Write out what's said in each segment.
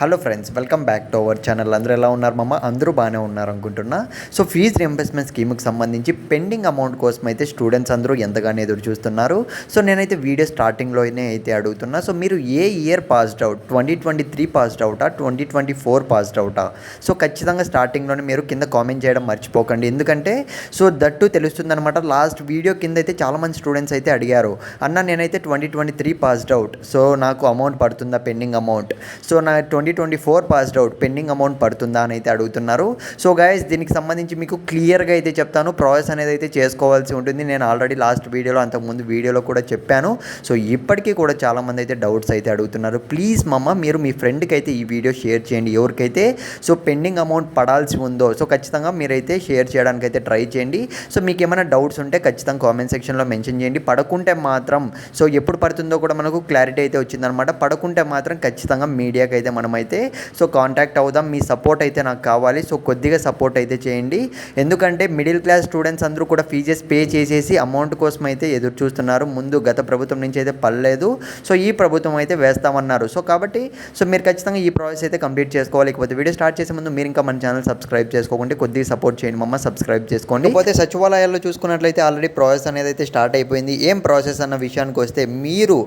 Hello friends welcome back to our channel అందరూ ఎలా ఉన్నారు మమ్మ అందరూ బాగానే ఉన్నారు అనుకుంటున్నా. సో ఫీజ్ రియంబర్స్మెంట్ స్కీమ్కి సంబంధించి పెండింగ్ అమౌంట్ కోసం అయితే స్టూడెంట్స్ అందరూ ఎంతగానో ఎదురు చూస్తున్నారు. సో నేనైతే వీడియో స్టార్టింగ్లోనే అయితే అడుగుతున్నా. సో మీరు ఏ year passed out twenty twenty three passed అవుటా twenty twenty four passed అవుటా సో ఖచ్చితంగా స్టార్టింగ్లోనే మీరు కింద కామెంట్ చేయడం మర్చిపోకండి. ఎందుకంటే సో దట్టు తెలుస్తుంది అనమాట లాస్ట్ వీడియో కింద అయితే చాలామంది స్టూడెంట్స్ అయితే అడిగారు. అన్న నేనైతే twenty twenty three passed out so నాకు అమౌంట్ పడుతుందా? పెండింగ్ అమౌంట్ సో నా twenty twenty four passed out pending amount పడుతుందా అని అయితే అడుగుతున్నారు. సో గైస్ దీనికి సంబంధించి మీకు క్లియర్గా అయితే చెప్తాను. ప్రాసెస్ అనేది అయితే చేసుకోవాల్సి ఉంటుంది. నేను ఆల్రెడీ లాస్ట్ వీడియోలో అంతకుముందు వీడియోలో కూడా చెప్పాను. సో ఇప్పటికీ కూడా చాలామంది అయితే డౌట్స్ అయితే అడుగుతున్నారు. ప్లీజ్ మమ్మ మీరు మీ ఫ్రెండ్కి అయితే ఈ వీడియో షేర్ చేయండి. ఎవరికైతే సో పెండింగ్ అమౌంట్ పడాల్సి ఉందో సో ఖచ్చితంగా మీరైతే షేర్ చేయడానికి అయితే ట్రై చేయండి. సో మీకు ఏమైనా డౌట్స్ ఉంటే ఖచ్చితంగా కామెంట్ సెక్షన్లో మెన్షన్ చేయండి. పడకుంటే మాత్రం సో ఎప్పుడు పడుతుందో కూడా మనకు క్లారిటీ అయితే వచ్చిందనమాట. పడకుంటే మాత్రం ఖచ్చితంగా మీడియాకి అయితే మనం అయితే సో కాంటాక్ట్ అవుదాం మీ సపోర్ట్ అయితే నాకు కావాలి. సో కొద్దిగా సపోర్ట్ అయితే చేయండి. ఎందుకంటే మిడిల్ క్లాస్ స్టూడెంట్స్ అందరూ కూడా ఫీజెస్ పే చేసేసి అమౌంట్ కోసం అయితే ఎదురు చూస్తున్నారు. ముందు గత ప్రభుత్వం నుంచి అయితే పడలేదు. సో ఈ ప్రభుత్వం అయితే వేస్తామన్నారు. సో కాబట్టి సో మీరు ఖచ్చితంగా ఈ ప్రాసెస్ అయితే కంప్లీట్ చేసుకోవాలి. లేకపోతే వీడియో స్టార్ట్ చేసే ముందు మీరు ఇంకా మన ఛానల్ సబ్స్క్రైబ్ చేసుకోకుంటే కొద్దిగా సపోర్ట్ చేయండి. మమ్మ సబ్స్క్రైబ్ చేసుకోండి. పోతే సచివాలయాల్లో చూసుకున్నట్లయితే ఆల్రెడీ ప్రాసెస్ అనేది అయితే స్టార్ట్ అయిపోయింది. ఏం ప్రాసెస్ అన్న విషయానికి వస్తే మీరు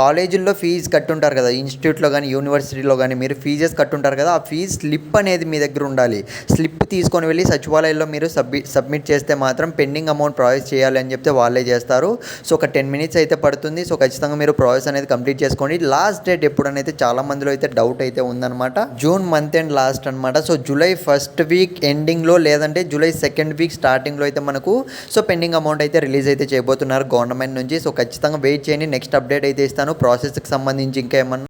కాలేజీల్లో ఫీజు కట్టుంటారు కదా ఇన్స్టిట్యూట్లో కానీ యూనివర్సిటీలో కానీ మీరు ఫీజెస్ కట్టుంటారు కదా ఆ ఫీజు స్లిప్ అనేది మీ దగ్గర ఉండాలి. స్లిప్ తీసుకొని వెళ్ళి సచివాలయంలో మీరు సబ్మిట్ సబ్మిట్ చేస్తే మాత్రం పెండింగ్ అమౌంట్ ప్రాసెస్ చేయాలి అని చెప్తే వాళ్ళే చేస్తారు. సో ఒక టెన్ మినిట్స్ అయితే పడుతుంది. సో ఖచ్చితంగా మీరు ప్రాసెస్ అనేది కంప్లీట్ చేసుకోండి. లాస్ట్ డేట్ ఎప్పుడనైతే చాలా మందిలో అయితే డౌట్ అయితే ఉందన్నమాట. జూన్ మంత్ అండ్ లాస్ట్ అనమాట సో జూలై ఫస్ట్ వీక్ ఎండింగ్లో లేదంటే జూలై సెకండ్ వీక్ స్టార్టింగ్లో అయితే మనకు సో పెండింగ్ అమౌంట్ అయితే రిలీజ్ అయితే చేయబోతున్నారు గవర్నమెంట్ నుంచి. సో ఖచ్చితంగా వెయిట్ చేయండి. నెక్స్ట్ అప్డేట్ అయితే ఇస్తాను. ప్రాసెస్కి సంబంధించి ఇంకా ఏమన్నా